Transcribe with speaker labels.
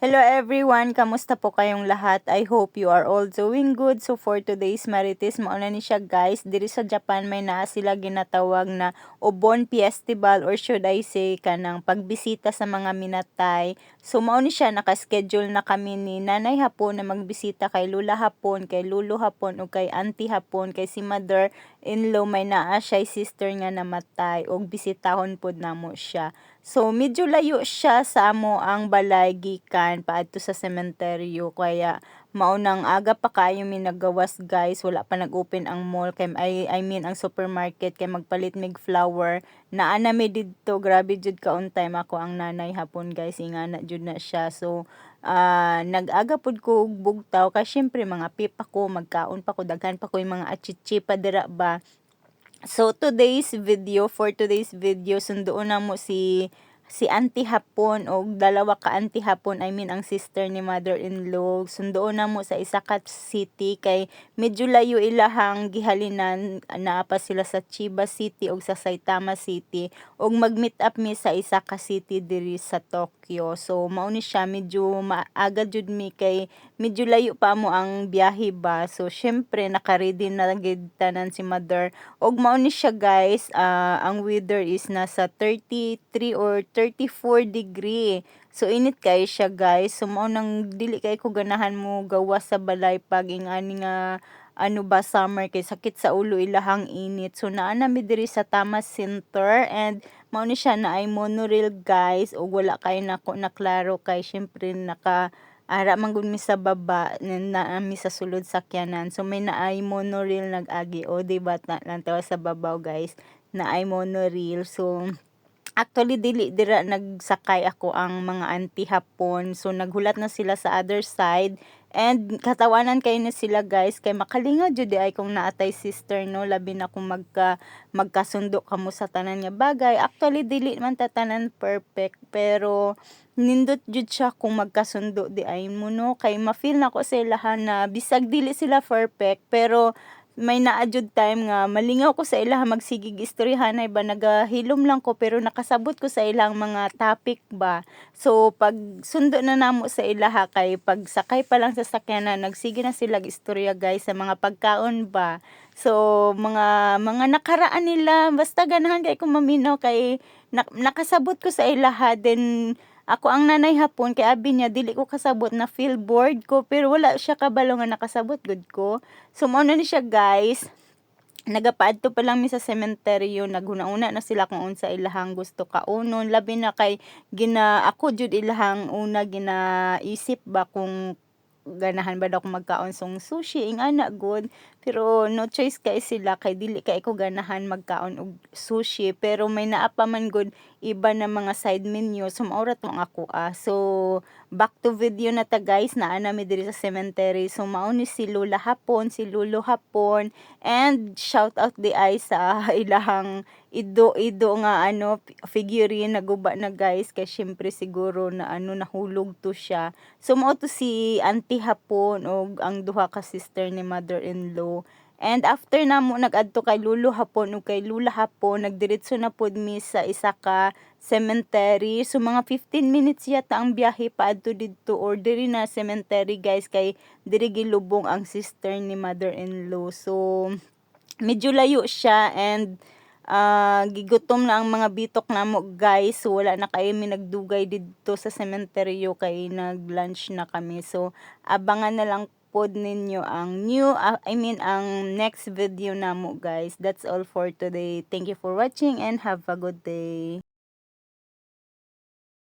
Speaker 1: Hello everyone, kamusta po kayong lahat? I hope you are all doing good. So for today's Marites, mauna ni siya guys, diri sa Japan may naa sila ginatawag na Obon Festival or should I say kanang pagbisita sa mga minatay. So mauna siya naka-schedule na kami ni Nanay Hapon na magbisita kay Lula Hapon, kay Lulo Hapon o kay Auntie Hapon, kay si Mother in-law may naa siya sister nga namatay og bisitahon pod namo siya. So medyo layo siya sa amo ang balay gikan paadto sa sementeryo. Kaya maunang aga pa kayo mi nagawas guys. Wala pa nag-open ang mall. Kay I, I mean ang supermarket. Kay magpalit mig flower. Na mi didto. Grabe jud ka on time ako ang nanay hapon guys. Inga na jud na siya. So uh, nag-aga pod ko og bugtaw. Kay syempre mga pipa ko magkaon pa ko daghan pa ko yung mga achichi pa dira ba. So today's video, for today's video, sundoon na mo si si auntie hapon o dalawa ka auntie hapon I mean ang sister ni mother-in-law. Sundoon na mo sa Isakat City kay medyo layo ilahang gihalinan naa pa sila sa Chiba City o sa Saitama City. Og mag-meet up mi sa Isaka City diri sa Tokyo. So mao ni siya medyo maaga jud mi kay medyo layo pa mo ang biyahe ba. So syempre naka-ready na gid tanan si mother. Og mao ni siya guys uh, ang weather is nasa 33 or 34 degree. So init kay siya guys. So mao nang dili kay ko ganahan mo gawa sa balay pag ingani nga ano ba summer kay sakit sa ulo ilahang init. So naa na mi diri sa Tama Center and mao ni siya na ay monorail guys o wala kay nako na klaro kay syempre naka ara man gud mi sa baba na mi sa sulod sakyanan so may naay monorail nag-agi o di ba lang sa babaw guys na ay monorail so Actually dili dira nagsakay ako ang mga auntie hapon. So naghulat na sila sa other side. And katawanan kay na sila guys. Kay makalinga jud ay kung naatay sister no? Labi na kung magka magkasundo kamo sa tanan nga bagay. Actually dili man ta tanan perfect. Pero nindot jud siya kung magkasundo di ay mo no? Kay ma-feel nako sa ilahan na bisag dili sila perfect. Pero may naadjud time nga malingaw ko sa ilang magsigig istoryahanay ba nagahilom lang ko pero nakasabot ko sa ilang mga topic ba. So pag sundo na namo sa ilaha kay pag sakay pa lang sa sakyanan nagsige na sila istorya guys sa mga pagkaon ba. So mga mga nakaraan nila basta ganahan kay ko maminaw kay nakasabot ko sa ilaha then ako ang nanay hapon kay abi niya dili ko kasabot na feel bored ko pero wala siya kabalo nga nakasabot good ko. So mao na ni siya guys. Nagapaadto pa lang mi sa sementeryo naghuna-una na sila kung unsa ilahang gusto kaunon labi na kay gina ako jud ilahang una ginaisip ba kung ganahan ba daw magkaon song sushi? Ing ana good. Pero no choice kay sila kay dili kay ko ganahan magkaon og sushi. Pero may naa pa man good iba na mga side menu. So maura tong ako ah. So back to video na ta guys. Naa na mi diri sa cemetery. So mao ni si Lula hapon si Lulo hapon. And shout out di ay sa ilahang ido-ido nga ano figurine naguba na guys kay syempre siguro na ano nahulog to siya. So mao to si auntie hapon og ang duha ka sister ni mother-in-law. And after na mo nagadto kay lulo hapon ug kay lula hapon nagdiretso na pud mi sa isa ka cemetery. So mga 15 minutes yata ang biyahe paadto didto or diri na cemetery guys kay diri gilubong ang sister ni mother-in-law. So medyo layo siya and uh, gigutom na ang mga bitok namo guys. So wala na kayo mi nagdugay dito sa sementeryo kay nag-lunch na kami. So abangan na lang pod ninyo ang new uh, I mean ang next video namo guys. That's all for today. Thank you for watching and have a good day